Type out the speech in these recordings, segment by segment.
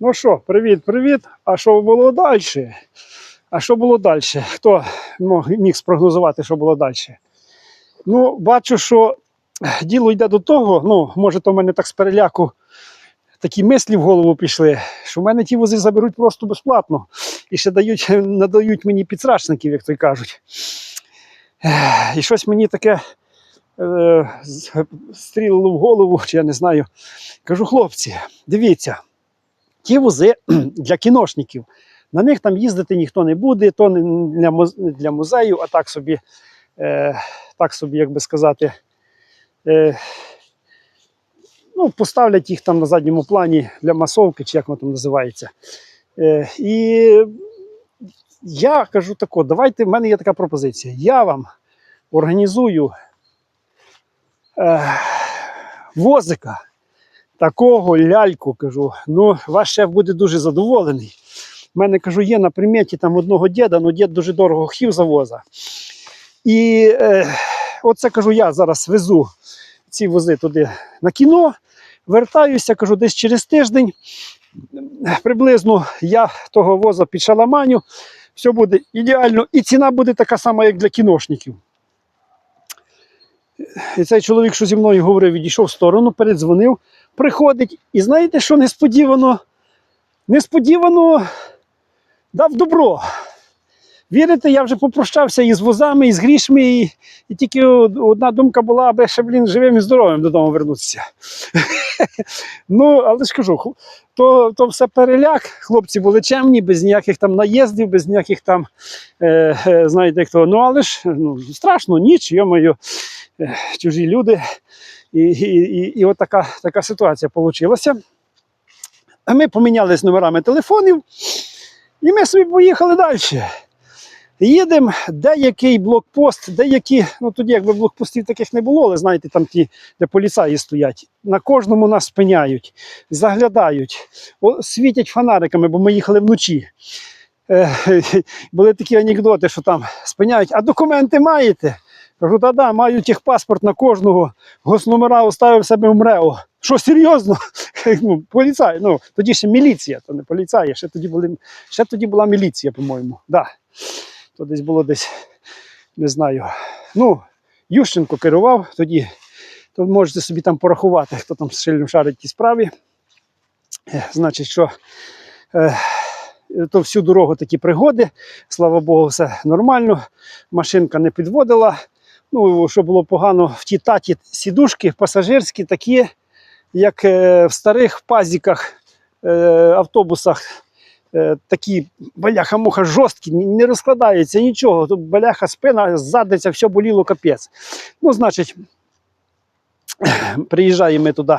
Ну що, привіт, привіт. А що було далі? А що було далі? Хто мог- міг спрогнозувати, що було далі? Ну, бачу, що діло йде до того, ну, може, то в мене так з переляку такі мислі в голову пішли, що в мене ті вози заберуть просто безплатно. І ще дають, надають мені підсрачників, як то й кажуть. І щось мені таке е, стрілило в голову, чи я не знаю. Кажу, хлопці, дивіться, ті вози для кіношників. На них там їздити ніхто не буде, то не для музею, а так собі, е, так собі, як би сказати, е, ну, поставлять їх там на задньому плані для масовки, чи як воно там називається. Е, і я кажу тако, давайте, в мене є така пропозиція. Я вам організую е, возика, такого ляльку, кажу, ну, ваш шеф буде дуже задоволений. У мене кажу, є на приметі там одного діда, ну дід дуже дорого хів завоза. І е, оце кажу, я зараз везу ці вози туди на кіно, вертаюся, кажу, десь через тиждень. Приблизно я того воза підшаламаню, все буде ідеально, і ціна буде така сама, як для кіношників. І цей чоловік, що зі мною говорив, відійшов в сторону, передзвонив, приходить. І знаєте, що несподівано? Несподівано дав добро. Вірите, я вже попрощався із возами, і з грішми, і, і тільки одна думка була, аби ще, блін, живим і здоровим додому вернутися. ну, але ж кажу, то, то все переляк. Хлопці були чемні, без ніяких там наїздів, без ніяких там, е, е, знаєте, хто. Ну, але ж ну, страшно, ніч, йомою, е, чужі люди. І, і, і, і от така, така ситуація вийшла. Ми помінялись номерами телефонів, і ми собі поїхали далі. Їдемо, деякий блокпост, деякі, ну тоді якби блокпостів таких не було, але знаєте, там ті, де поліцаї стоять. На кожному нас спиняють, заглядають, світять фонариками, бо ми їхали вночі. Е, були такі анекдоти, що там спиняють, а документи маєте? Кажу, да-да, маю техпаспорт на кожного, госномера оставив себе в МРЕО. Що серйозно? ну, поліцай, ну тоді ще міліція, то не поліцаї, ще тоді були, ще тоді була міліція, по-моєму. Да. То десь було десь, не знаю. Ну, Ющенко керував тоді, то можете собі там порахувати, хто там сильно шарить ті справі. Значить, що е, то всю дорогу такі пригоди. Слава Богу, все нормально. Машинка не підводила. Ну, що було погано в ті таті сідушки пасажирські, такі, як е, в старих пазіках, е, автобусах. Е, такі баляха-муха жорсткі, не розкладається нічого. Тут баляха спина, задниця, все боліло капець. Ну, значить, приїжджаємо ми туди,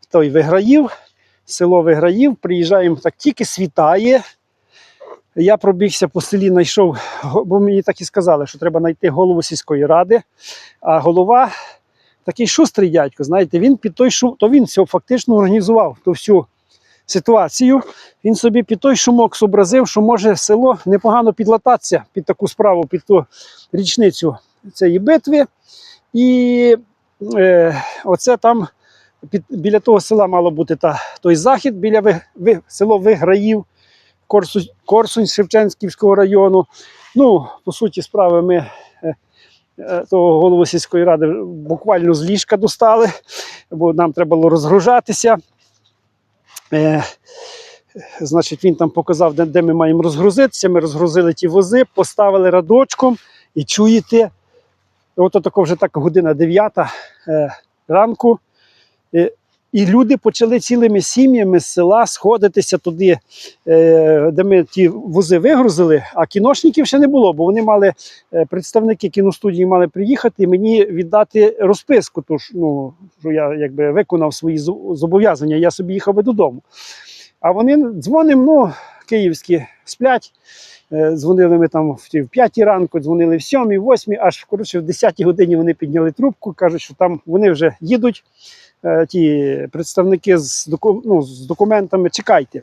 в той виграїв, село Виграїв, приїжджаємо так, тільки світає. Я пробігся по селі, знайшов, бо мені так і сказали, що треба знайти голову сільської ради. А голова такий шустрий дядько, знаєте, він під той шум, то він фактично організував ту всю ситуацію. Він собі під той шумок зобразив, що може село непогано підлататися під таку справу, під ту річницю цієї битви. І е, оце там під, біля того села мало бути та, той захід, біля ви, ви, село Виграїв, Корсунь, Шевченківського району. Ну, по суті, справи ми е, е, того голову сільської ради буквально з ліжка достали, бо нам треба було розгружатися. Е, значить, він там показав, де, ми маємо розгрузитися. Ми розгрузили ті вози, поставили радочком і чуєте, от тако вже так година 9 е, ранку. І люди почали цілими сім'ями з села сходитися туди, е, де ми ті вози вигрузили, а кіношників ще не було, бо вони мали, е, представники кіностудії мали приїхати і мені віддати розписку, тож, ну, що я якби виконав свої зобов'язання, я собі їхав би додому. А вони дзвоним, ну, київські сплять. Е, Дзвонили ми там в ті- в 5 ранку, дзвонили в 7, 8, аж коротше, в 10 годині вони підняли трубку, кажуть, що там вони вже їдуть, ті представники з, доку, ну, з документами, чекайте.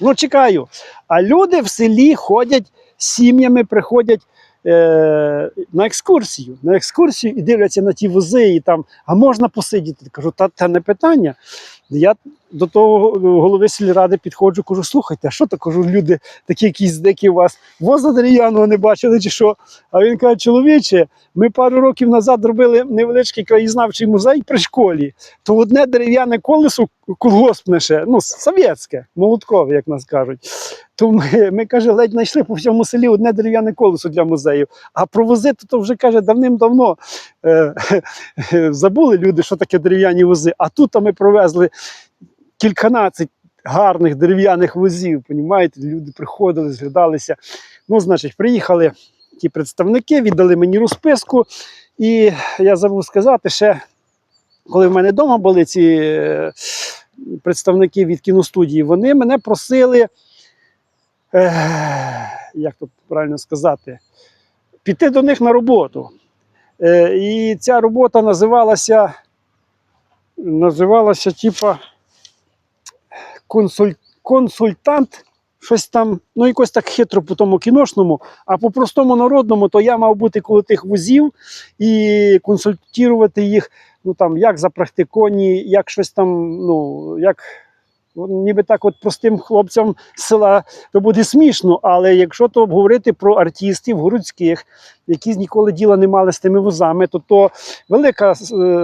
Ну, чекаю. А люди в селі ходять сім'ями, приходять е, на екскурсію. На екскурсію і дивляться на ті вози, і там, а можна посидіти? Кажу, та, та не питання. Я до того голови сільради підходжу, кажу, слухайте, а що то кажу, люди такі якісь дикі у вас воза дерев'яного не бачили чи що? А він каже, чоловіче, ми пару років назад робили невеличкий краєзнавчий музей при школі. То одне дерев'яне колесо колгоспне ще, ну, совєтське, молоткове, як нас кажуть. То ми, ми каже, ледь знайшли по всьому селі одне дерев'яне колесо для музею. А провозити то вже каже давним-давно е, забули люди, що таке дерев'яні вози. А тут ми провезли кільканадцять гарних дерев'яних возів. Понімаєте? Люди приходили, зглядалися. Ну, значить, приїхали ті представники, віддали мені розписку. І я забув сказати ще, коли в мене вдома були ці е, представники від кіностудії, вони мене просили, е, як то правильно сказати, піти до них на роботу. Е, і ця робота називалася, називалася типа консуль, консультант. Щось там, ну якось так хитро по тому кіношному, а по простому народному, то я мав бути коло тих вузів і консультувати їх, ну там як за практиконі, як щось там, ну як ніби так, от простим хлопцям з села то буде смішно. Але якщо то говорити про артистів городських, які ніколи діла не мали з тими вузами, то то велика е,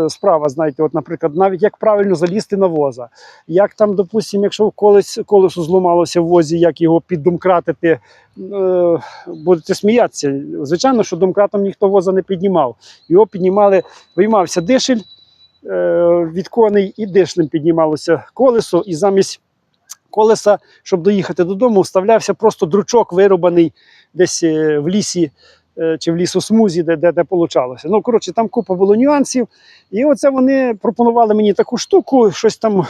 справа, знаєте, от, наприклад, навіть як правильно залізти на воза, як там, допустимо, якщо колес, колесо зламалося в возі, як його піддомкратити, е, будете сміятися. Звичайно, що домкратом ніхто воза не піднімав. Його піднімали, виймався дишель від коней, і дишлем піднімалося колесо, і замість колеса, щоб доїхати додому, вставлявся просто дручок, вирубаний десь е, в лісі е, чи в лісосмузі, де, де, де получалося. Ну, коротше, там купа було нюансів. І оце вони пропонували мені таку штуку, щось там,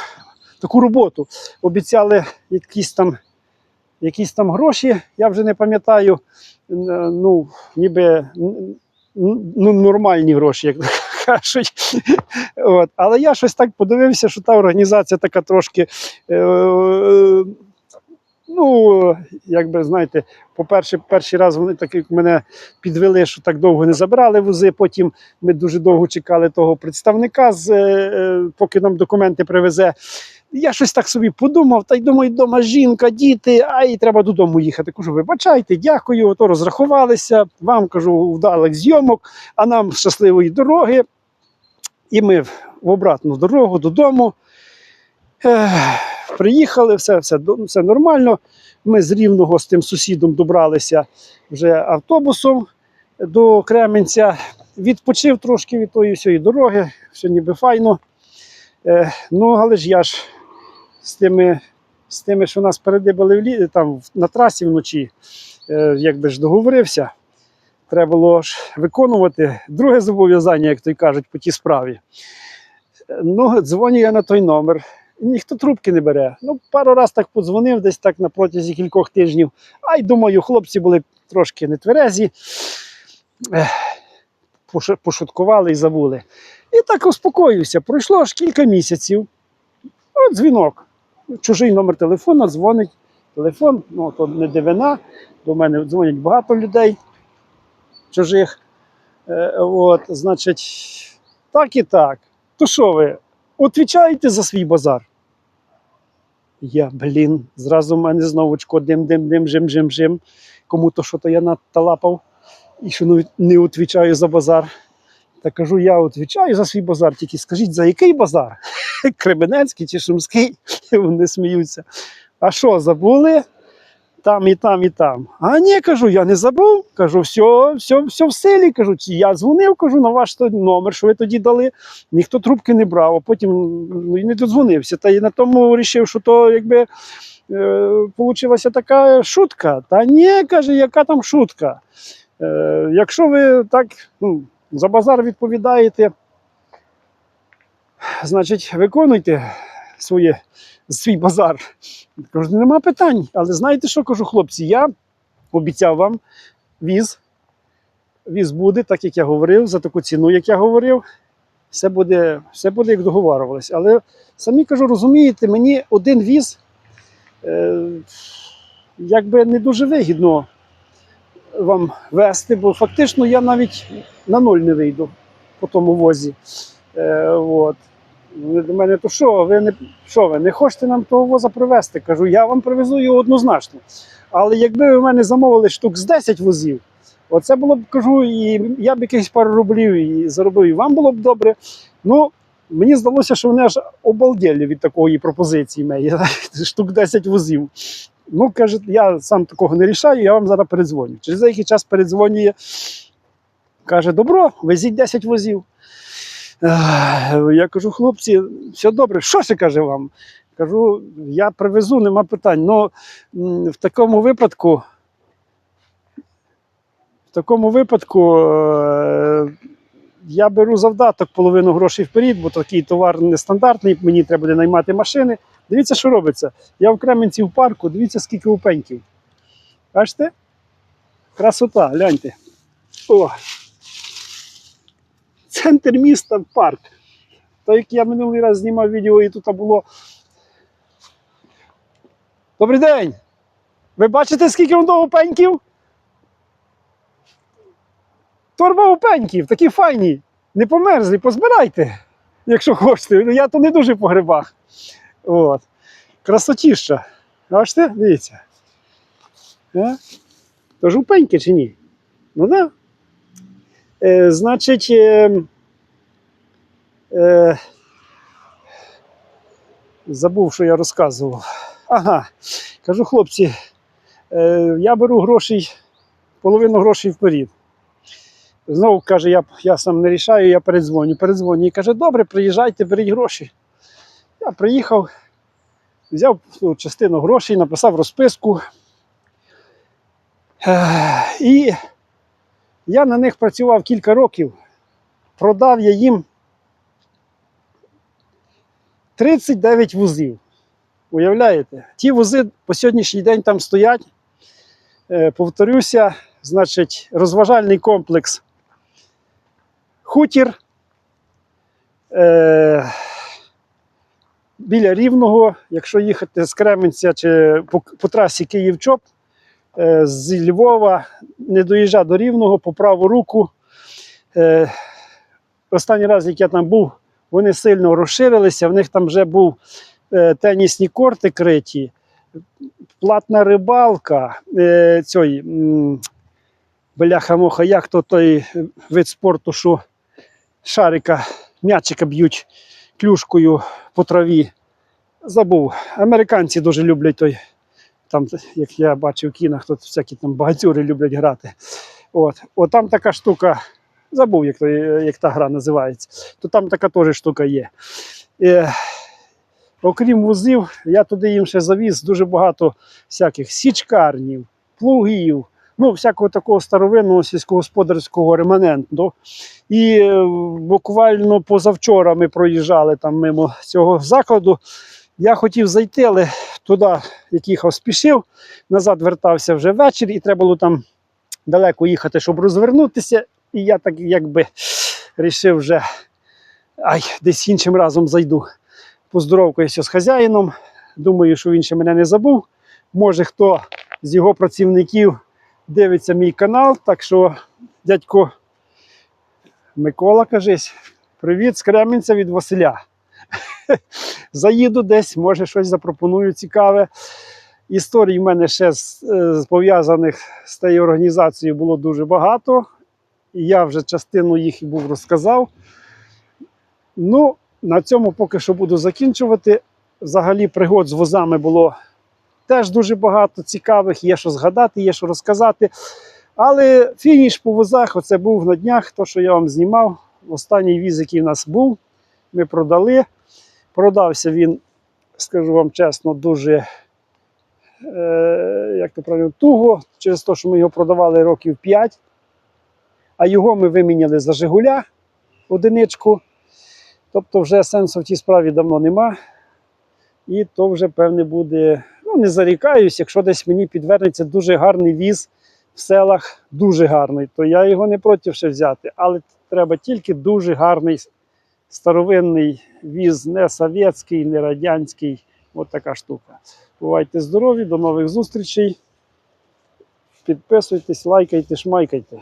таку роботу. Обіцяли якісь там, якісь там гроші, я вже не пам'ятаю. Е, Ну, ніби ну, нормальні гроші, як кажуть. От. Але я щось так подивився, що та організація така трошки. Е, е, ну, якби знаєте, по-перше, перший раз вони так як мене підвели, що так довго не забрали вузи. Потім ми дуже довго чекали того представника, з, е, е, поки нам документи привезе. Я щось так собі подумав, та й думаю, вдома жінка, діти, а і треба додому їхати. Кажу, вибачайте, дякую, то розрахувалися. Вам кажу, вдалих зйомок, а нам щасливої дороги. І ми в обратну дорогу додому. Приїхали, все, все, все нормально. Ми з Рівного з тим сусідом добралися вже автобусом до Кременця. Відпочив трошки від тої всієї дороги, все ніби файно. Ну, але ж я ж з тими, з тими що нас передибали в лі, там на трасі вночі, е, якби ж договорився. Треба було ж виконувати друге зобов'язання, як то й кажуть, по тій справі. Ну, дзвоню я на той номер. Ніхто трубки не бере. Ну, пару раз так подзвонив, десь так на протязі кількох тижнів. А й думаю, хлопці були трошки нетверезі, пошуткували і забули. І так успокоївся. Пройшло аж кілька місяців. От дзвінок. Чужий номер телефону дзвонить. Телефон, ну то не дивина. До мене дзвонять багато людей чужих. Е, от, значить, так і так. То що ви, відповідаєте за свій базар? Я, блін, зразу в мене знову очко дим, дим, дим, жим, жим, жим. Кому то що то я наталапав і що не відповідаю за базар. Та кажу, я відповідаю за свій базар, тільки скажіть, за який базар? Кременецький чи Шумський? Вони сміються. А що, забули? Там і там, і там. А ні, кажу, я не забув. Кажу, все, все, все в силі. Кажу, я дзвонив, кажу, на ваш номер, що ви тоді дали. Ніхто трубки не брав, а потім ну, і не додзвонився. Та й на тому вирішив, що то якби е, така шутка. Та ні, каже, яка там шутка. Е, якщо ви так ну, за базар відповідаєте, значить, виконуйте своє, свій базар. Кажу, нема питань. Але знаєте що кажу, хлопці? Я обіцяв вам віз. Віз буде, так як я говорив, за таку ціну, як я говорив. Все буде, все буде як договарювалися. Але самі кажу, розумієте, мені один віз е, якби не дуже вигідно вам вести, бо фактично я навіть на ноль не вийду по тому возі. Е, от. Вони до мене, то що, ви не що ви не хочете нам того воза привезти? Кажу, я вам привезу його однозначно. Але якби ви в мене замовили штук з 10 возів, оце було б кажу, і я б якихось пару рублів і заробив, і вам було б добре. Ну, мені здалося, що вони аж обалдєлі від такої пропозиції мої. Штук 10 возів. Ну, каже, я сам такого не рішаю, я вам зараз передзвоню. Через деякий час передзвонює. Каже, добро, везіть 10 возів. Я кажу, хлопці, все добре. Що ще каже вам? Кажу, я привезу, нема питань. Ну в такому випадку, в такому випадку е, я беру завдаток половину грошей вперед, бо такий товар нестандартний, мені треба буде наймати машини. Дивіться, що робиться. Я в Кременці в парку, дивіться, скільки упеньків. Бачите? Красота, гляньте. О! Центр міста парк. То як я минулий раз знімав відео і тут було. Добрий день! Ви бачите, скільки воно опеньків? Торба опеньків, такі файні. Не померзлі, позбирайте, якщо хочете. Ну я то не дуже по грибах. От. Красотіща. Бачите? Дивіться. А? Тож упеньки чи ні? Ну. Да. Е, значить, е, е, забув, що я розказував. Ага, кажу, хлопці, е, я беру грошей, половину грошей вперед. Знову каже, я, я сам не рішаю, я передзвоню. Передзвоню і каже, добре, приїжджайте, беріть гроші. Я приїхав, взяв ту частину грошей, написав розписку. І я на них працював кілька років, продав я їм 39 вузів. Уявляєте? Ті вузи по сьогоднішній день там стоять. Е, повторюся, значить, розважальний комплекс Хутір. Е, біля Рівного, якщо їхати з Кременця чи по, по трасі Київ-Чоп, е, з Львова не доїжджа до Рівного по праву руку. Е, останній раз, як я там був, вони сильно розширилися. В них там вже був е, тенісні корти криті, платна рибалка. Е, цей, м, бляха-муха, як то той вид спорту, що шарика, м'ячика б'ють клюшкою по траві. Забув. Американці дуже люблять той там, як я бачив в кінах, тут всякі там багатюри люблять грати. От. От там така штука, забув, як, як та гра називається, то там така теж штука є. Е, окрім вузів, я туди їм ще завіз дуже багато всяких січкарнів, плугів, ну, всякого такого старовинного сільськогосподарського реманенту. І е, буквально позавчора ми проїжджали там мимо цього закладу. Я хотів зайти, але туди, як їхав, спішив, назад вертався вже ввечері, і треба було там далеко їхати, щоб розвернутися. І я так якби рішив вже ай, десь іншим разом зайду. Поздоровкаюся з хазяїном. Думаю, що він ще мене не забув. Може, хто з його працівників дивиться мій канал. Так що, дядько Микола, кажись, привіт з Кремінця від Василя. Заїду десь, може щось запропоную цікаве. Історій в мене ще е, з пов'язаних з тією організацією було дуже багато. І я вже частину їх і був розказав. Ну, на цьому поки що буду закінчувати. Взагалі, пригод з возами було теж дуже багато цікавих, є що згадати, є що розказати. Але фініш по возах оце був на днях, то, що я вам знімав. Останній віз, який в нас був, ми продали. Продався він, скажу вам чесно, дуже е, як то правильно, туго, через те, що ми його продавали років 5. А його ми виміняли за Жигуля одиничку. Тобто, вже сенсу в тій справі давно нема. І то вже, певне, буде. Ну, не зарікаюсь, якщо десь мені підвернеться дуже гарний віз в селах, дуже гарний, то я його не проти ще взяти. Але треба тільки дуже гарний старовинний віз, не совєтський, не радянський. От така штука. Бувайте здорові, до нових зустрічей. Підписуйтесь, лайкайте, шмайкайте.